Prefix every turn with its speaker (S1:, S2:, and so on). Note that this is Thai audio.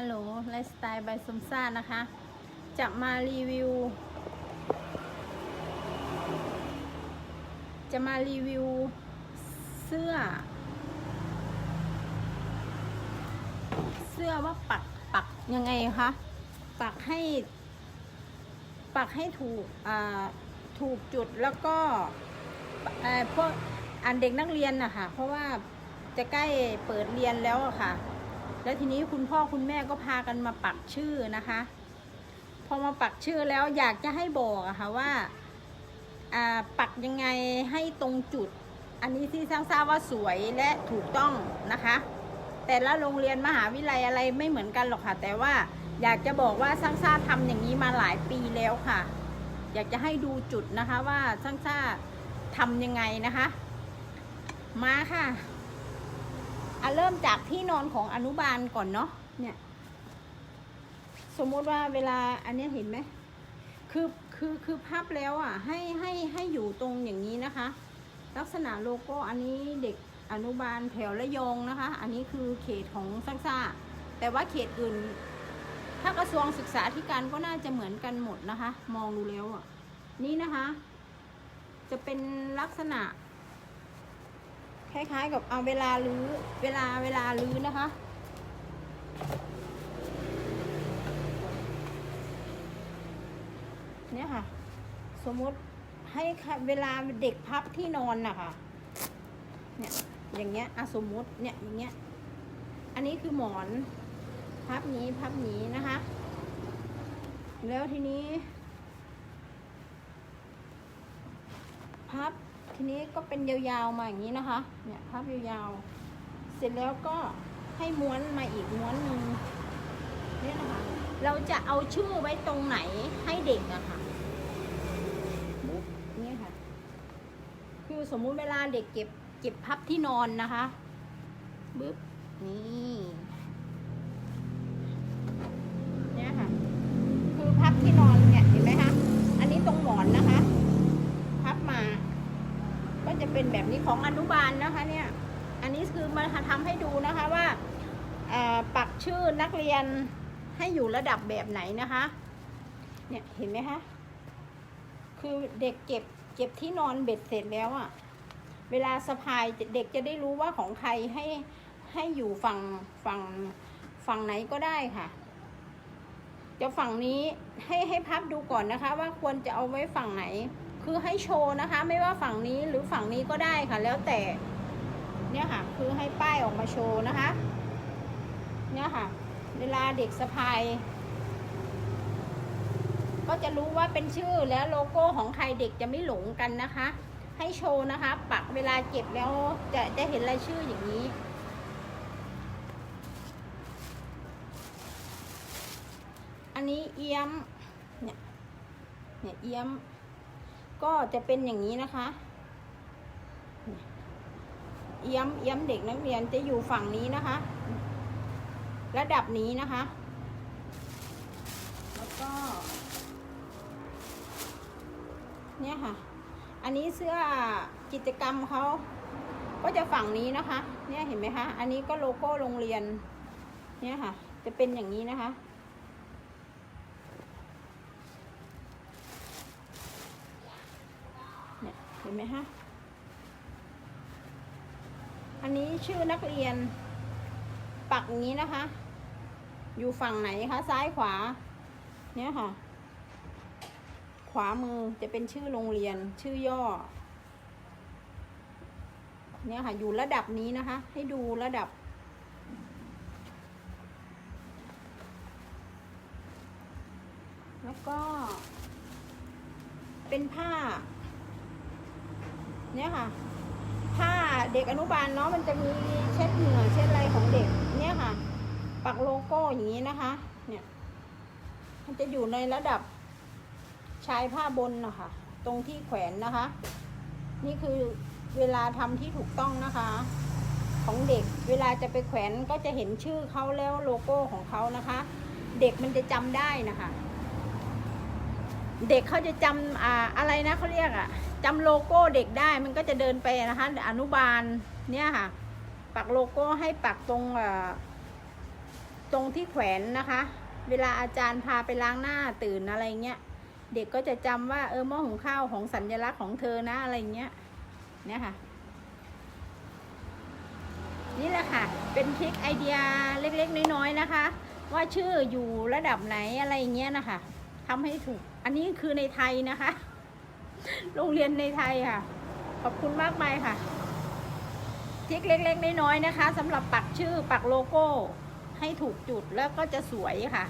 S1: ฮัลโหลไลฟ์สไตล์บายสมซ่านะคะ จะมารีวิว จะมารีวิวเสื้อ เสื้อว่าปักปักยังไงคะ ปักให้ ปักให้ถูกอ่าถูกจุดแล้วก็เอ่อพวกอันเด็กนักเรียนนะคะเพราะว่าจะใกล้เปิดเรียนแล้วอะค่ะ แล้วทีนี้คุณพ่อคุณแม่ก็พากันมาปักชื่อนะคะ พอมาปักชื่อแล้วอยากจะให้บอกอะค่ะว่าปักยังไงให้ตรงจุด อันนี้ที่สร้างทราบว่าสวยและถูกต้องนะคะ แต่ละโรงเรียนมหาวิทยาลัยอะไรไม่เหมือนกันหรอกค่ะ แต่ว่าอยากจะบอกว่าสร้างซ่าทำอย่างนี้มาหลายปีแล้วค่ะ อยากจะให้ดูจุดนะคะว่าสร้างซ่าทำยังไงนะคะ มาค่ะ อะเริ่มจากที่นอนของอนุบาลก่อนเนาะเนี่ย สมมติว่าเวลาอันนี้เห็นไหมคือคือคือพับแล้วอะ ให้ให้ให้อยู่ตรงอย่างนี้นะคะ ลักษณะโลโก้อันนี้เด็กอนุบาลแถวระยองนะคะ อันนี้คือเขตของซักซ่าแต่ว่าเขตอื่น ถ้ากระทรวงศึกษาธิการก็น่าจะเหมือนกันหมดนะคะ มองดูแล้วอะ นี่นะคะ จะเป็นลักษณะ คล้าย ๆ กับเอาเวลาลื้อเวลาเวลาลื้อนะคะ เนี่ยค่ะ สมมติให้เวลาเด็กพับที่นอนนะคะเนี่ยอย่างเงี้ยอะสมมติเนี่ยอย่างเงี้ย อันนี้คือหมอนพับนี้พับนี้นะคะ แล้วทีนี้ พับ ทีนี้ก็เป็นยาวๆมาอย่างนี้นะคะ เนี่ยพับยาวๆ เสร็จแล้วก็ให้ม้วนมาอีกม้วนหนึ่งเนี่ยนะคะ เราจะเอาชื่อไว้ตรงไหนให้เด็กอะค่ะบุ๊บเนี่ค่ะ คือสมมุติเวลาเด็กเก็บเก็บพับที่นอนนะคะ บึ๊บ นี่ จะเป็นแบบนี้ของอนุบาลนะคะเนี่ย อันนี้คือมาทำให้ดูนะคะว่าปักชื่อนักเรียนให้อยู่ระดับแบบไหนนะคะ เนี่ยเห็นไหมคะ คือเด็กเก็บเก็บที่นอนเบ็ดเสร็จแล้วอะ่ะ เวลาสะพายเด็กจะได้รู้ว่าของใครให้ให้อยู่ฝั่งฝั่งฝั่งไหนก็ได้ค่ะจะฝั่งนี้ให้ให้พับดูก่อนนะคะ ว่าควรจะเอาไว้ฝั่งไหน คือให้โชว์นะคะ ไม่ว่าฝั่งนี้หรือฝั่งนี้ก็ได้ค่ะ แล้วแต่ เนี่ยค่ะ คือให้ป้ายออกมาโชว์นะคะ เนี่ยค่ะ เวลาเด็กสะพาย ก็จะรู้ว่าเป็นชื่อแล้วโลโก้ของใครเด็กจะไม่หลงกันนะคะ ให้โชว์นะคะ ปักเวลาเก็บแล้วจะจะเห็นรายชื่ออย่างนี้อันนี้เอี้ยม เนี่ย เนี่ยเอี้ยม ก็จะเป็นอย่างนี้นะคะเนี่ยเอี้ยมเอี้ยมเด็กนักเรียนจะอยู่ฝั่งนี้นะคะ ระดับนี้นะคะ แล้วก็ เนี่ยค่ะ อันนี้เสื้อกิจกรรมเขาก็จะฝั่งนี้นะคะ เนี่ยเห็นไหมคะ อันนี้ก็โลโก้โรงเรียน เนี่ยค่ะ จะเป็นอย่างนี้นะคะ เนี่ยเห็นไหมคะอันนี้ชื่อนักเรียน ปักอย่างนี้นะคะ อยู่ฝั่งไหนคะ ซ้ายขวา เนี่ยค่ะ ขวามือจะเป็นชื่อโรงเรียน ชื่อย่อ เนี่ยค่ะ อยู่ระดับนี้นะคะ ให้ดูระดับแล้วก็เป็นผ้า เนี่ยค่ะ ผ้าเด็กอนุบาลเนาะมันจะมีเช็ดเหงื่อเช็ดอะไรของเด็ก เนี่ยค่ะ ปักโลโก้อย่างนี้นะคะ เนี่ย มันจะอยู่ในระดับชายผ้าบนนะคะ ตรงที่แขวนนะคะ นี่คือเวลาทำที่ถูกต้องนะคะ ของเด็กเวลาจะไปแขวนก็จะเห็นชื่อเขาแล้วโลโก้ของเขานะคะ เด็กมันจะจำได้นะคะ เด็กเขาจะจำอ่าอะไรนะเขาเรียกอะ จำโลโก้เด็กได้มันก็จะเดินไปนะคะอนุบาลเนี่ยค่ะ ปักโลโก้ให้ปักตรงตรงที่แขวนนะคะ เวลาอาจารย์พาไปล้างหน้าตื่นอะไรเงี้ยเด็กก็จะจำว่าเออหม้อหุงข้าวของสัญลักษณ์ของเธอนะอะไรเงี้ยเนี่ยค่ะ นี่แหละค่ะ เป็นทริคไอเดียเล็กๆน้อยๆนะคะ ว่าชื่ออยู่ระดับไหนอะไรเงี้ยนะคะทำให้ถูก อันนี้คือในไทยนะคะ โรงเรียนในไทยค่ะ ขอบคุณมากมายค่ะทิกเล็กๆน้อยๆนะคะสำหรับปักชื่อปักโลโก้ให้ถูกจุดแล้วก็จะสวยค่ะ